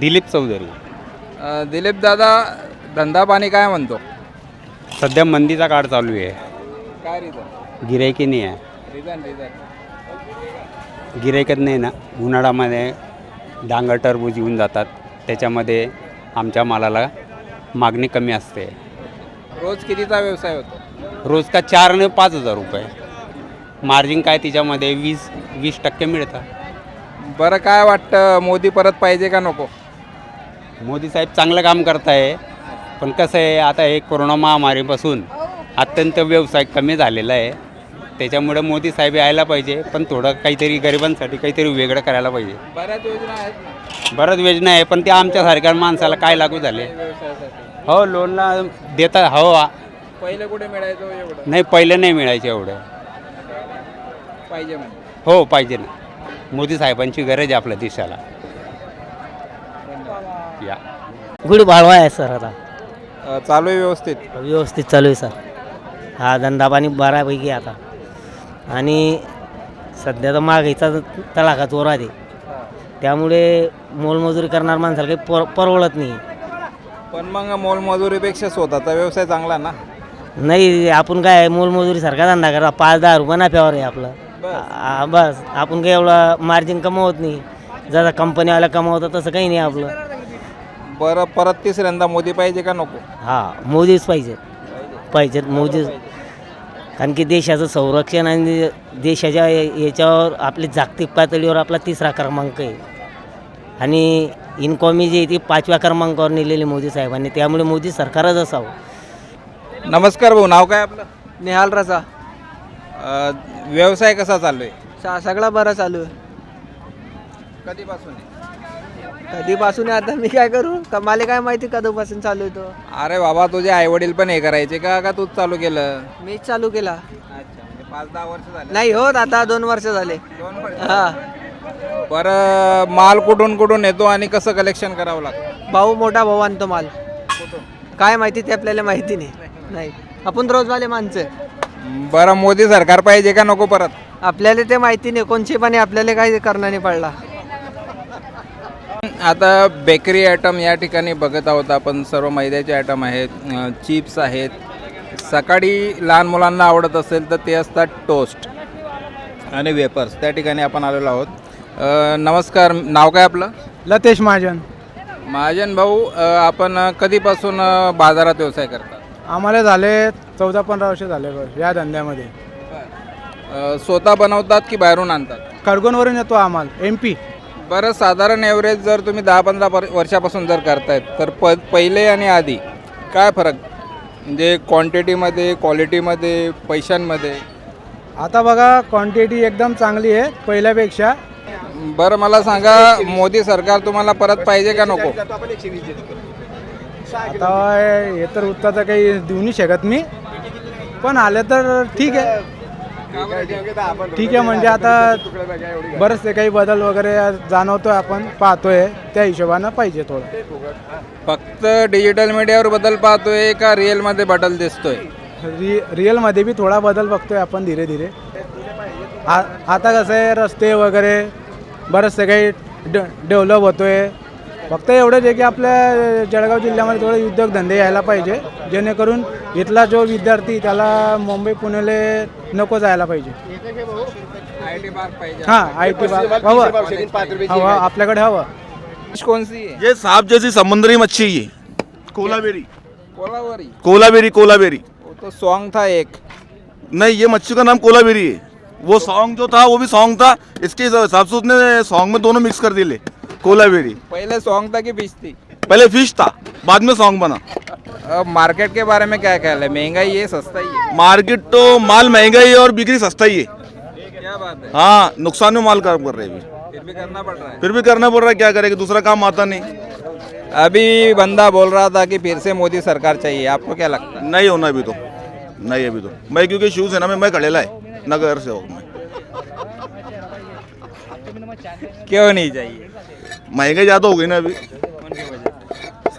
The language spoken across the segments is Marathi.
दिलीप चौधरी. दिलीप दादा धंदा पाणी काय म्हणतो? सध्या मंदीचा काळ चालू आहे. काय रिझन गिरायकी नाही आहे. रिझन रिझन गिरायकच नाही ना उन्हाळ्यामध्ये डांगर टरबूज येऊन जातात. त्याच्यामध्ये आमच्या मालाला मागणी कमी असते. रोज कितीचा व्यवसाय होतो? रोज का चार आणि पाच हजार रुपये. मार्जिन काय तिच्यामध्ये? वीस वीस टक्के मिळतं. बरं काय वाटतं? मोदी परत पाहिजे का नको? मोदी साहेब चांगलं काम करत आहे पण कसं आहे आता हे कोरोना महामारीपासून अत्यंत व्यवसाय कमी झालेला आहे. त्याच्यामुळे मोदी साहेब यायला पाहिजे पण थोडं काहीतरी गरिबांसाठी काहीतरी वेगळं करायला पाहिजे. बऱ्याच योजना आहेत बरंच योजना आहे पण ते आमच्यासारख्या माणसाला काय लागू झाले? व्यवसायासाठी. हो लोनला देतात हो. आ- पहिले कुठे मिळायचं एवढं? नाही पहिलं नाही मिळायचे एवढं. पाहिजे म्हणजे हो पाहिजे ना. मोदी साहेबांची गरज आहे आपल्या देशाला. या. गुढ बाळवा आहे सर आता. अ, चालू आहे व्यवस्थित? व्यवस्थित चालू आहे सर. हा धंदा पाणी बऱ्यापैकी आहे आता. आणि सध्या तर महागाईचा तडाखा जोरात आहे. त्यामुळे मोलमजुरी करणार माणसाला काही पर परवडत नाही. पण मग मोलमजुरीपेक्षा स्वतःचा व्यवसाय चांगला ना? नाही आपण काय मोलमजुरीसारखा धंदा करा. पाच दहा रुपये नफ्यावर आहे आपलं. आ- बस. आपण काही एवढं मार्जिन कमवत नाही. जसं कंपनीवाला कमवतं तसं काही नाही आपलं. बरं परत तिसऱ्यांदा मोदी पाहिजे का नको? हा मोदीच पाहिजे पाहिजेत मोदीच. कारण की देशाचं संरक्षण आणि देशाच्या या- याच्यावर आपली जागतिक पातळीवर आपला तिसरा क्रमांक आहे. आणि इन्कॉमी जी आहे ती पाचव्या क्रमांकावर नेलेली मोदी साहेबांनी त्यामुळे मोदी सरकारच असावं. नमस्कार भाऊ नाव काय आपलं? निहाल अ, व्यवसाय कसा चालू आहे? सा सगळा बरं चालू आहे. कधीपासून आहे? कधीपासून आहे? आता मी काय करू? का मला काय माहिती कधीपासून चालू आहे तो? अरे बाबा तुझे आई वडील पण हे करायचे का? का तूच चालू केलं? मीच चालू केला. अच्छा म्हणजे पाच दहा वर्ष झाले. नाही होत आता दोन वर्ष झाले. दोन वर्ष? हा. बरं माल कुठून कुठून येतो आणि कसं कलेक्शन करावं लागतं? भाऊ मोठा भाऊ आणतो माल. काय माहिती ते आपल्याला माहिती नाही. नाही. आपण रोजवाले माणसं बरं मोदी सरकार पाहिजे का नको परत? आपल्याला ते माहिती नाही. कोणची पण आहे, आपल्याला काही करणार नाही पडला. आता बेकरी आयटम या ठिकाणी बघत आहोत आपण. सर्व मैद्याचे आयटम आहेत चिप्स आहेत. सकाळी लहान मुलांना आवडत असेल तर ते असतात टोस्ट आणि वेपर्स. त्या ठिकाणी आपण आलेलो आहोत. अ, नमस्कार नाव काय आपलं? लतेश महाजन. महाजन भाऊ अ, आपण कधीपासून अ, बाजारात व्यवसाय करता? आम्हाला झाले चौदा पंधरा वर्ष झाले बघ या धंद्यामध्ये. अ, स्वतः बनवतात की बाहेरून आणतात? खडगोनवरून येतो आम्हाला एम पी बरं साधारण ॲव्हरेज जर तुम्ही दहा पंधरा पर वर्षापासून जर करतायत तर प पहिले आणि आधी काय फरक? म्हणजे क्वांटिटीमध्ये क्वालिटीमध्ये पैशांमध्ये? आता बघा क्वांटिटी एकदम चांगली आहे पहिल्यापेक्षा. बरं मला सांगा मोदी सरकार तुम्हाला परत पाहिजे का नको? आता हे तर उत्तर तर काही देऊ नाही शकत मी. पण आले तर ठीक आहे. ठीक आहे म्हणजे आता बरेचसे काही बदल वगैरे जाणवतोय आपण पाहतोय. त्या हिशोबानं पाहिजे थोडं. फक्त डिजिटल मीडियावर बदल पाहतोय का रिअलमध्ये बदल दिसतोय? रि रिअलमध्ये बी थोडा बदल बघतोय आपण धीरे धीरे. आ आता कसं आहे रस्ते वगैरे बरेचसे काही डे डेव्हलप होतोय. फक्त एवढंच आहे की आपल्या जळगाव जिल्ह्यामध्ये थोडे उद्योगधंदे यायला पाहिजे जेणेकरून इथला जो विद्यार्थी त्याला मुंबई पुण्याला नको जायला पाहिजे. आय टी पार्क पाहिजे. हां आय टी हवं. हवं. आपल्याकडे हवं. फिश कोणसी आहे ये सांप जैसी समुद्री मच्छी है ये. कोलाबेरी कोलावरी. कोलाबेरी कोलाबेरी वो तो सॉन्ग था एक. नहीं ये मच्छी का नाम कोलाबेरी है. वो सॉन्ग जो था वो भी सॉन्ग था. इसके हिसाब से उसने सॉन्ग में दोनों मिक्स कर दिए कोलाबेरी पहले सॉन्ग था कि फ़िश थी? पहले फ़िश था बाद में सॉन्ग बना। अब मार्केट के बारे में क्या ख्याल है? महँगाई है सस्ता ही है? मार्केट तो माल महँगा ही है और बिक्री सस्ता ही है। क्या बात है? हाँ नुकसान में माल काम कर रहे हैं फिर भी करना पड़ रहा है? फिर भी करना पड़ रहा है क्या करेगा दूसरा काम आता नहीं। अभी बंदा बोल रहा था कि फिर से मोदी सरकार चाहिए आपको क्या लगता है? नहीं होना अभी तो। नहीं अभी तो। मैं क्योंकि शिवसेना में मैं खड़ेला है। नगर से हूँ मैं। क्यों नहीं चाहिए? महँगाई ज़्यादा हो गई ना अभी।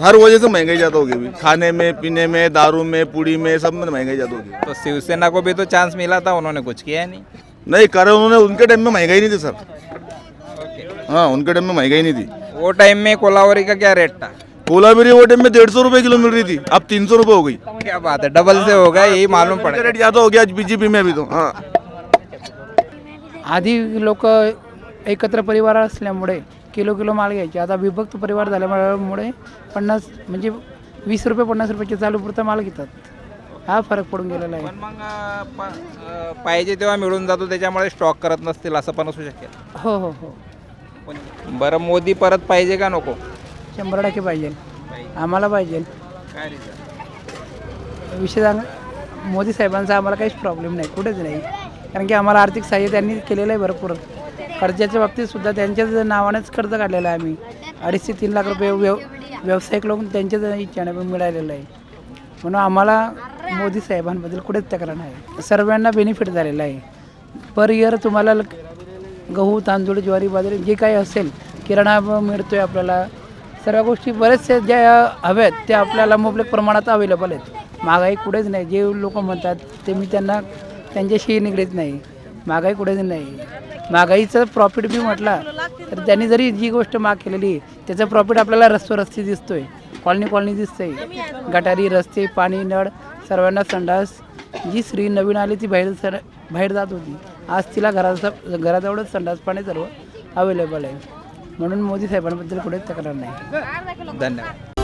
हर वजह से महँगाई ज़्यादा हो गई अभी। खाने में पीने में दारू में पूड़ी में सब में महँगाई ज़्यादा हो गई। तो शिवसेना को भी तो चांस मिला था उन्होंने कुछ किया ही नहीं। नहीं करे उन्होंने उनके टाइम में महँगाई नहीं थी सर। हाँ उनके टाइम में महँगाई नहीं थी। वो टाइम में कोलावरी का क्या रेट था? कोलावरी वो टाइम में डेढ़ सौ रुपये किलो मिल रही थी। अब तीन सौ रुपये हो गई। क्या बात है डबल से हो गया यही मालूम पड़ा रेट ज़्यादा हो गया आज बीजेपी में अभी तो हाँ। आधी लोक एकत्र परिवार असल्यामुळे किलो किलो माल घ्यायचे. आता विभक्त परिवार झाल्यामुळे पन्नास म्हणजे वीस रुपये पन्नास रुपयाचे चालू पुरता माल घेतात. हा फरक पडून गेलेला आहे. पण मग प- पाहिजे तेव्हा मिळून जातो त्याच्यामुळे स्टॉक करत नसतील असं पण असू शकेल. हो हो हो. पण बरं मोदी परत पाहिजे का नको? शंभर टक्के पाहिजे. आम्हाला पाहिजे. काय? विषय सांग मोदी साहेबांचा आम्हाला काहीच प्रॉब्लेम नाही कुठेच नाही. कारण की आम्हाला आर्थिक सहाय्य त्यांनी केलेलं आहे भरपूर. कर्जाच्या बाबतीत सुद्धा त्यांच्याच नावानेच कर्ज काढलेलं आहे आम्ही. अडीच ते तीन लाख रुपये व्यव व्यावसायिक लोक त्यांच्याच इच्छाने मिळालेलं आहे. म्हणून आम्हाला मोदी साहेबांबद्दल कुठेच तक्रार नाही. सर्वांना बेनिफिट झालेला आहे. पर इयर तुम्हाला गहू तांदूळ ज्वारी बाजरी जे काही असेल किराणा मिळतो मिळतोय आपल्याला. सर्व गोष्टी बरेचसे ज्या हव्यात त्या आपल्याला मुबलक प्रमाणात अवेलेबल आहेत. महागाई कुठेच नाही. जे लोक म्हणतात ते मी त्यांना त्यांच्याशी निगडीत नाही. महागाई कुठेच नाही. महागाईचं प्रॉफिट बी म्हटला तर त्यांनी जरी जी गोष्ट माग केलेली त्याचं प्रॉफिट आपल्याला रस्ते दिसतोय. कॉलनी कॉलनी दिसते गटारी रस्ते पाणी नळ सर्वांना संडास. जी स्त्री नवीन आली ती बाहेर सर बाहेर जात होती. आज तिला घराचा घराजवळच संडास पाणी सर्व अवेलेबल आहे. म्हणून मोदी साहेबांबद्दल कुठेच तक्रार नाही. धन्यवाद.